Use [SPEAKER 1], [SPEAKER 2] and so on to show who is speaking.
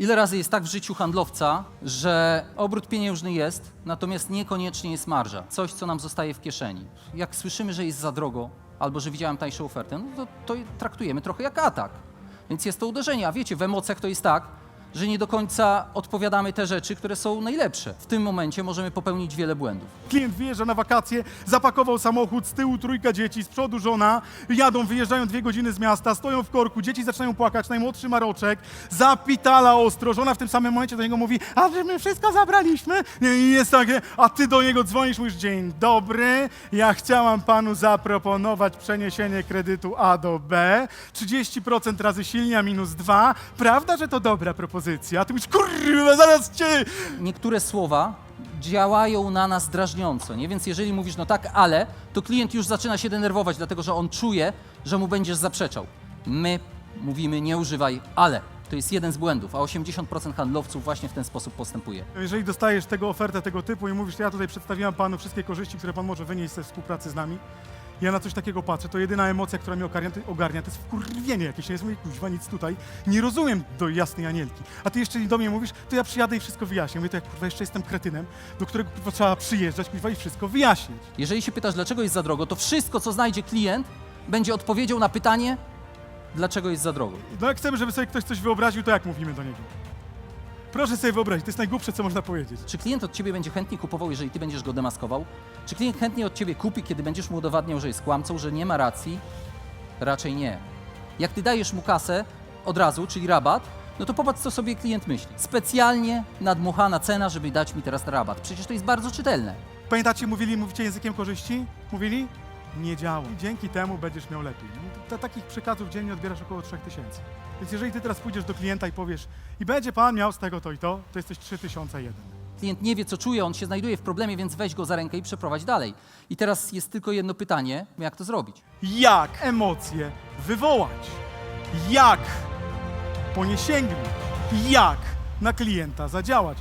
[SPEAKER 1] Ile razy jest tak w życiu handlowca, że obrót pieniężny jest, natomiast niekoniecznie jest marża, coś, co nam zostaje w kieszeni. Jak słyszymy, że jest za drogo, albo że widziałem tańszą ofertę, no to, to traktujemy trochę jak atak. Więc jest to uderzenie, a wiecie, w emocjach to jest tak, że nie do końca odpowiadamy te rzeczy, które są najlepsze. W tym momencie możemy popełnić wiele błędów.
[SPEAKER 2] Klient wyjeżdża na wakacje, zapakował samochód, z tyłu trójka dzieci, z przodu żona, jadą, wyjeżdżają dwie godziny z miasta, stoją w korku, dzieci zaczynają płakać, najmłodszy maroczek, zapitala ostro, żona w tym samym momencie do niego mówi, a my wszystko zabraliśmy? Nie, I jest takie, a ty do niego dzwonisz, mówisz, dzień dobry, ja chciałam panu zaproponować przeniesienie kredytu A do B, 30% razy silnia minus 2, prawda, że to dobra propozycja? A ty mówisz, kurwa, zaraz cię...
[SPEAKER 1] niektóre słowa działają na nas drażniąco, nie? Więc jeżeli mówisz, no tak, ale, to klient już zaczyna się denerwować, dlatego że on czuje, że mu będziesz zaprzeczał. My mówimy, nie używaj, ale. To jest jeden z błędów, a 80% handlowców właśnie w ten sposób postępuje.
[SPEAKER 2] Jeżeli dostajesz tego ofertę tego typu i mówisz, ja tutaj przedstawiłem panu wszystkie korzyści, które pan może wynieść ze współpracy z nami, ja na coś takiego patrzę, to jedyna emocja, która mnie ogarnia, to, ogarnia, to jest wkurwienie jakieś. Ja jest mówię, kuźwa, nic tutaj. Nie rozumiem do jasnej anielki. A ty jeszcze do mnie mówisz, to ja przyjadę i wszystko wyjaśnię. Mówię, to jak kurwa jeszcze jestem kretynem, do którego kurwa trzeba przyjeżdżać, kurwa, i wszystko wyjaśnić.
[SPEAKER 1] Jeżeli się pytasz, dlaczego jest za drogo, to wszystko, co znajdzie klient, będzie odpowiedzią na pytanie, dlaczego jest za drogo.
[SPEAKER 2] No jak chcemy, żeby sobie ktoś coś wyobraził, to jak mówimy do niego? Proszę sobie wyobrazić, to jest najgłupsze, co można powiedzieć.
[SPEAKER 1] Czy klient od ciebie będzie chętnie kupował, jeżeli ty będziesz go demaskował? Czy klient chętnie od ciebie kupi, kiedy będziesz mu udowadniał, że jest kłamcą, że nie ma racji? Raczej nie. Jak ty dajesz mu kasę od razu, czyli rabat, no to popatrz, co sobie klient myśli. Specjalnie nadmuchana cena, żeby dać mi teraz rabat. Przecież to jest bardzo czytelne.
[SPEAKER 2] Pamiętacie, mówili, mówicie językiem korzyści? Mówili? Nie działa. Dzięki temu będziesz miał lepiej. No, to- takich przekazów dziennie odbierasz około 3000. Więc jeżeli ty teraz pójdziesz do klienta i powiesz, i będzie pan miał z tego to i to, to jesteś 3001.
[SPEAKER 1] Klient nie wie, co czuje, on się znajduje w problemie, więc weź go za rękę i przeprowadź dalej. I teraz jest tylko jedno pytanie, jak to zrobić?
[SPEAKER 2] Jak emocje wywołać? Jak po nie sięgnąć? Jak na klienta zadziałać?